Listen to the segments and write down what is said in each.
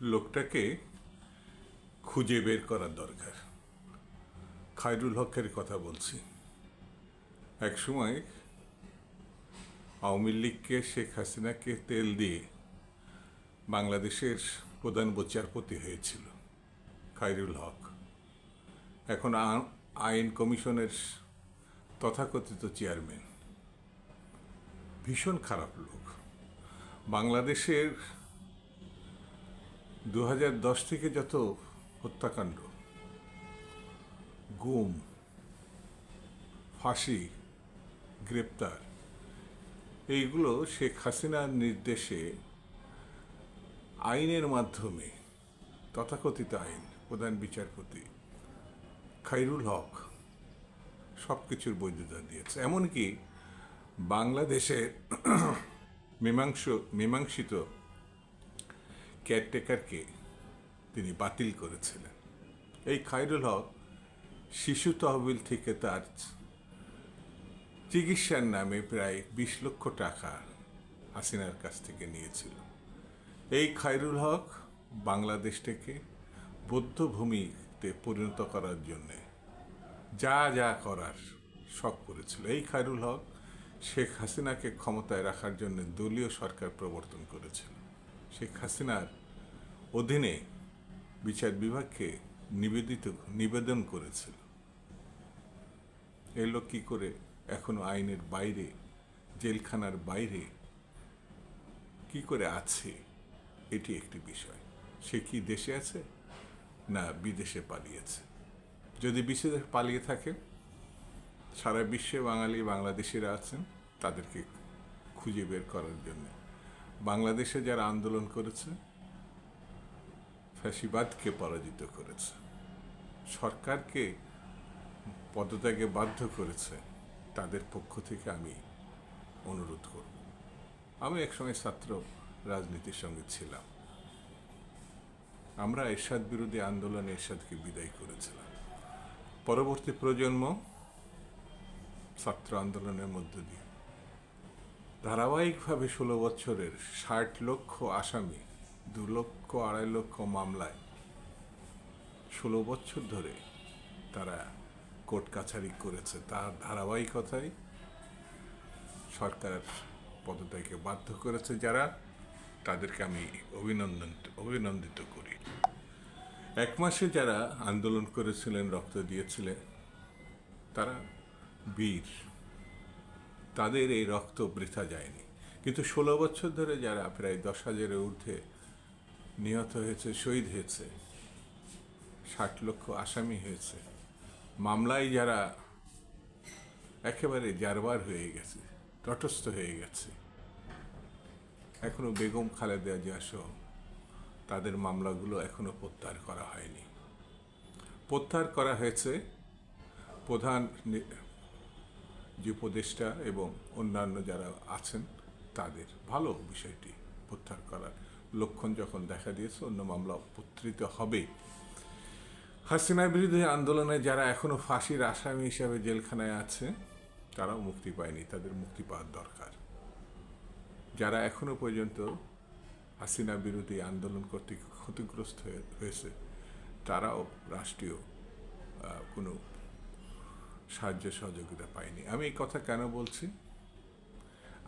লোকটাকে খুঁজে বের করার দরকার। খায়রুল হকের কথা বলছি। এক সময় আওয়ামী লীগকে শেখ হাসিনাকে তেল দিয়ে বাংলাদেশের প্রধান বিচারপতি হয়েছিল খায়রুল হক। এখন আইন কমিশনের তথাকথিত চেয়ারম্যান। ভীষণ খারাপ লোক। বাংলাদেশের দু হাজার দশ থেকে যত হত্যাকাণ্ড, গুম, ফাঁসি, গ্রেপ্তার, এইগুলো শেখ হাসিনার নির্দেশে আইনের মাধ্যমে তথাকথিত আইন, প্রধান বিচারপতি খাইরুল হক সব কিছুর বৈধতা দিয়েছে। এমনকি বাংলাদেশের মীমাংস, মীমাংসিত কেয়ারটেকারকে তিনি বাতিল করেছিলেন। এই খায়রুল হক শিশু তহবিল থেকে তার চিকিৎসার নামে প্রায় বিশ লক্ষ টাকা হাসিনার কাছ থেকে নিয়েছিল। এই খায়রুল হক বাংলাদেশটাকে বৌদ্ধভূমিতে পরিণত করার জন্যে যা যা করার শখ করেছিল। এই খায়রুল হক শেখ হাসিনাকে ক্ষমতায় রাখার জন্য দলীয় সরকার প্রবর্তন করেছিল। শেখ হাসিনার অধীনে বিচার বিভাগকে নিবেদিত, নিবেদন করেছিল। এই লোক কী করে এখনও আইনের বাইরে, জেলখানার বাইরে, কি করে আছে? এটি একটি বিষয়। সে কি দেশে আছে না বিদেশে পালিয়েছে? যদি বিদেশে পালিয়ে থাকে সারা বিশ্বে বাঙালি, বাংলাদেশিরা আছেন, তাদেরকে খুঁজে বের করার জন্য বাংলাদেশে যারা আন্দোলন করেছে, ফ্যাসিবাদকে পরাজিত করেছে। সরকারকে পদত্যাগে বাধ্য করেছে, তাদের পক্ষ থেকে আমি অনুরোধ করব। আমি একসময় ছাত্র রাজনীতির সঙ্গে ছিলাম। আমরা এরশাদ বিরোধী আন্দোলনে এরশাদকে বিদায় করেছিলাম। পরবর্তী প্রজন্ম ছাত্র আন্দোলনের মধ্য দিয়ে। ধারাবাহিকভাবে ষোলো বছরের ষাট লক্ষ আসামি, দু লক্ষ আড়াই লক্ষ মামলায়। ষোলো বছর ধরে তারা কোর্ট কাছারি করেছে। তার ধারাবাহিকতায় সরকার পদত্যাগে বাধ্য করেছে যারা, তাদেরকে আমি অভিনন্দন, অভিনন্দিত করি। এক মাসে যারা আন্দোলন করেছিলেন, রক্ত দিয়েছিলেন, তারা বীর। তাদের এই রক্ত বৃথা যায়নি। কিন্তু ষোলো বছর ধরে যারা প্রায় দশ হাজারের ঊর্ধ্বে নিহত হয়েছে, শহীদ হয়েছে, ষাট লক্ষ আসামি হয়েছে, মামলায় যারা একেবারে জারবার হয়ে গেছে, তটস্থ হয়ে গেছে, এখনও বেগম খালেদা জিয়া সহ তাদের মামলাগুলো এখনও প্রত্যাহার করা হয়নি। প্রত্যাহার করা হয়েছে প্রধান যে উপদেষ্টা এবং অন্যান্য যারা আছেন, তাদের ভালো বিষয়টি প্রত্যাহার করার লক্ষণ যখন দেখা দিয়েছে, অন্য মামলা উপত্রিত হবে। হাসিনা বিরুদ্ধে আন্দোলনে যারা এখনও ফাঁসির আসামি হিসাবে জেলখানায় আছে, তারাও মুক্তি পায়নি, তাদের মুক্তি পাওয়ার দরকার। যারা এখনও পর্যন্ত হাসিনা বিরোধী আন্দোলন কর্তৃক ক্ষতিগ্রস্ত হয়ে- হয়েছে, তারাও রাষ্ট্রীয় কোনো সাহায্য সহযোগিতা পাইনি। আমি এই কথা কেন বলছি?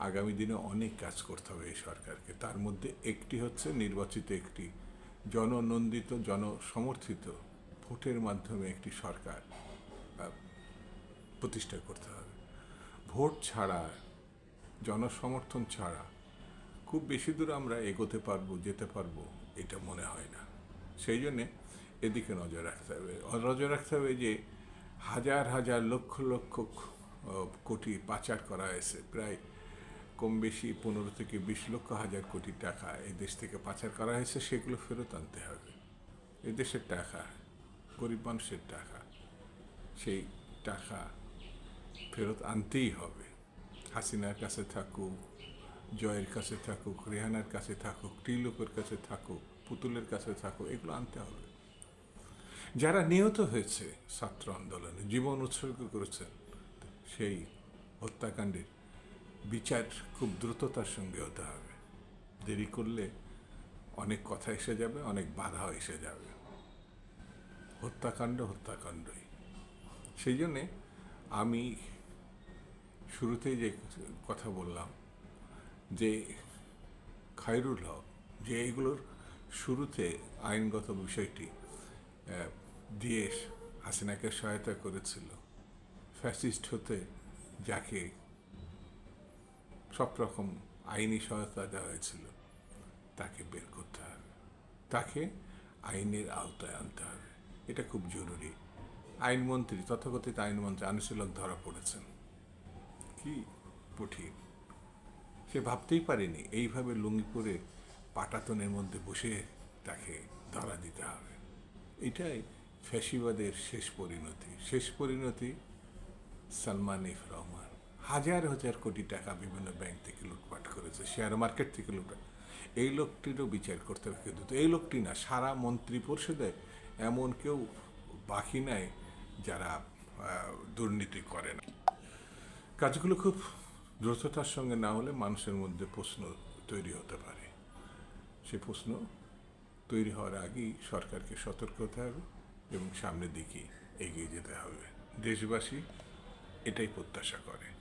আগামী দিনে অনেক কাজ করতে হবে এই সরকারকে। তার মধ্যে একটি হচ্ছে নির্বাচিত একটি জননন্দিত, জনসমর্থিত ভোটের মাধ্যমে একটি সরকার প্রতিষ্ঠা করতে হবে। ভোট ছাড়া, জনসমর্থন ছাড়া খুব বেশি দূর আমরা এগোতে পারব, যেতে পারব, এটা মনে হয় না। সেই জন্যে এদিকে নজর রাখতে হবে। নজর রাখতে হবে যে হাজার হাজার লক্ষ লক্ষ কোটি পাচার করা হয়েছে। প্রায় কম বেশি পনেরো থেকে বিশ লক্ষ হাজার কোটি টাকা এই দেশ থেকে পাচার করা হয়েছে, সেগুলো ফেরত আনতে হবে। এই দেশের টাকা, গরিব মানুষের টাকা, সেই টাকা ফেরত আনতেই হবে। হাসিনার কাছে থাকুক, জয়ের কাছে থাকুক, রেহানার কাছে থাকুক টিলুকের কাছে থাকুক, পুতুলের কাছে থাকুক, এগুলো আনতে হবে। যারা নিহত হয়েছে ছাত্র আন্দোলনে, জীবন উৎসর্গ করেছেন, সেই হত্যাকাণ্ডের বিচার খুব দ্রুততার সঙ্গে হতে হবে। দেরি করলে অনেক কথা এসে যাবে, অনেক বাধা এসে যাবে। হত্যাকাণ্ড হত্যাকাণ্ডই। সেই জন্যে আমি শুরুতেই যে কথা বললাম যে খায়রুল হক, যে এগুলোর শুরুতে আইনগত বিষয়টি দিয়ে হাসিনাকে সহায়তা করেছিল। ফ্যাসিস্ট হতে যাকে সব রকম আইনি সহায়তা দেওয়া হয়েছিল, তাকে বের করতে হবে তাকে আইনের আওতায় আনতে হবে এটা খুব জরুরি। আইনমন্ত্রী, তথাকথিত আইনমন্ত্রী আনিসুলক ধরা পড়েছেন। কি কঠিন। সে ভাবতেই পারেনি, এইভাবে লুঙ্গি পরে পাটাতনের মধ্যে বসে তাকে ধরা দিতে হবে। এটাই ফ্যাসিবাদের শেষ পরিণতি। শেষ পরিণতি সালমান ইফ রহমান। হাজার হাজার কোটি টাকা বিভিন্ন ব্যাংক থেকে লুটপাট করেছে শেয়ার মার্কেট থেকে লুটপাট। এই লোকটিরও বিচার করতে হবে কিন্তু এই লোকটি না, সারা মন্ত্রী পরিষদে এমন কেউ বাকি নাই যারা দুর্নীতি করে না। কাজগুলো খুব দ্রুততার সঙ্গে না হলে মানুষের মধ্যে প্রশ্ন তৈরি হতে পারে। সে প্রশ্ন তৈরি হওয়ার আগেই সরকারকে সতর্ক হতে হবে। এবং সামনের দিকে এগিয়ে যেতে হবে। দেশবাসী এটাই প্রত্যাশা করে।